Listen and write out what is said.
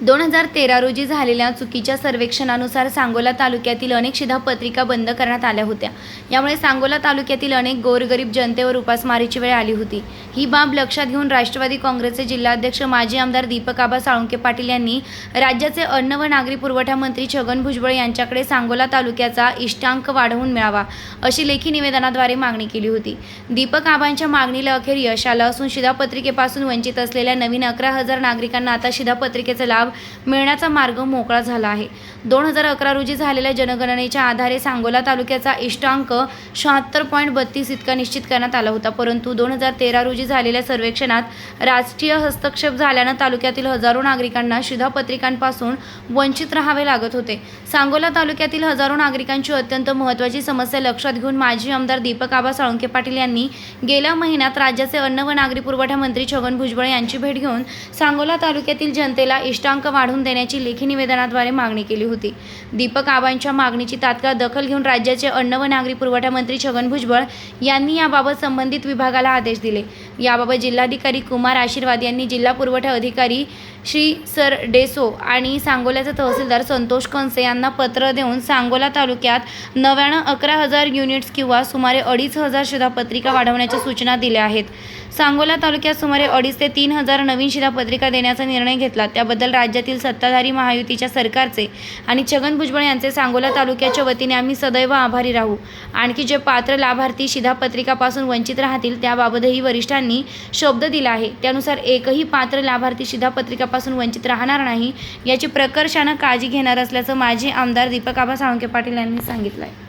दोन हजार तेरा रोजी झालेल्या चुकीच्या सर्वेक्षणानुसार सांगोला तालुक्यातील अनेक शिधापत्रिका बंद करण्यात आल्या होत्या. यामुळे सांगोला तालुक्यातील अनेक गोरगरीब जनतेवर उपासमारीची वेळ आली होती. ही बाब लक्षात घेऊन राष्ट्रवादी काँग्रेसचे जिल्हाध्यक्ष माजी आमदार दीपक आबा साळुंके पाटील यांनी राज्याचे अन्न व नागरी पुरवठा मंत्री छगन भुजबळ यांच्याकडे सांगोला तालुक्याचा इष्टांक वाढवून मिळावा अशी लेखी निवेदनाद्वारे मागणी केली होती. दीपक आबांच्या मागणीला अखेर यश आलं असून शिधापत्रिकेपासून वंचित असलेल्या नवीन अकरा हजार नागरिकांना आता शिधापत्रिकेचा लाभ मिळण्याचा मार्ग मोकळा झाला आहे. दोन हजार अकरा रोजी झालेल्या जनगणनेच्या आधारे सांगोला तालुक्याचा इष्टांक शहात्तर पॉईंट बत्तीस इतका निश्चित करण्यात आला होता. परंतु दोन हजार तेरा रोजी झालेल्या सर्वेक्षणात राजकीय हस्तक्षेप झाल्यानं तालुक्यातील हजारो नागरिकांना शिधापत्रिकांपासून वंचित राहावे लागत होते. सांगोला तालुक्यातील हजारो नागरिकांची अत्यंत महत्त्वाची समस्या लक्षात घेऊन माजी आमदार दीपक आबा साळुंके पाटील यांनी गेल्या महिन्यात राज्याचे अन्न व नागरी पुरवठा मंत्री छगन भुजबळ यांची भेट घेऊन सांगोला तालुक्यातील जनतेला इष्टांक अंक वाढवून देण्याची लेखी निवेदनाद्वारे मागणी केली होती. दीपक आबांच्या मागणीची तात्काळ दखल घेऊन राज्याचे अन्न व नागरी पुरवठा मंत्री छगन भुजबळ यांनी याबाबत संबंधित विभागाला आदेश दिले. याबाबत जिल्हाधिकारी कुमार आशीर्वाद यांनी जिल्हा पुरवठा अधिकारी श्री सर डेसो आणि सांगोल्याचे तहसीलदार संतोष कंसे यांना पत्र देऊन सांगोला तालुक्यात नव्यानं अकरा हजार युनिट्स किंवा सुमारे अडीच हजार शिधापत्रिका वाढवण्याच्या सूचना दिल्या आहेत. सांगोला तालुक्यात सुमारे अडीच ते तीन हजार नवीन शिधापत्रिका देण्याचा निर्णय घेतला. त्याबद्दल राज्यातील सत्ताधारी महायुतीच्या सरकारचे आणि छगन भुजबळ यांचे सांगोला तालुक्याच्या वतीने आम्ही सदैव आभारी राहू. आणखी जे पात्र लाभार्थी शिधापत्रिकापासून वंचित राहतील त्याबाबतही वरिष्ठांनी शब्द दिला आहे. त्यानुसार एकही पात्र लाभार्थी पासून वंचित राहणार नाही याची प्रकर्षानं काळजी घेणार असल्याचं माजी आमदार दीपक आबा साळुंके पाटील यांनी सांगितलं आहे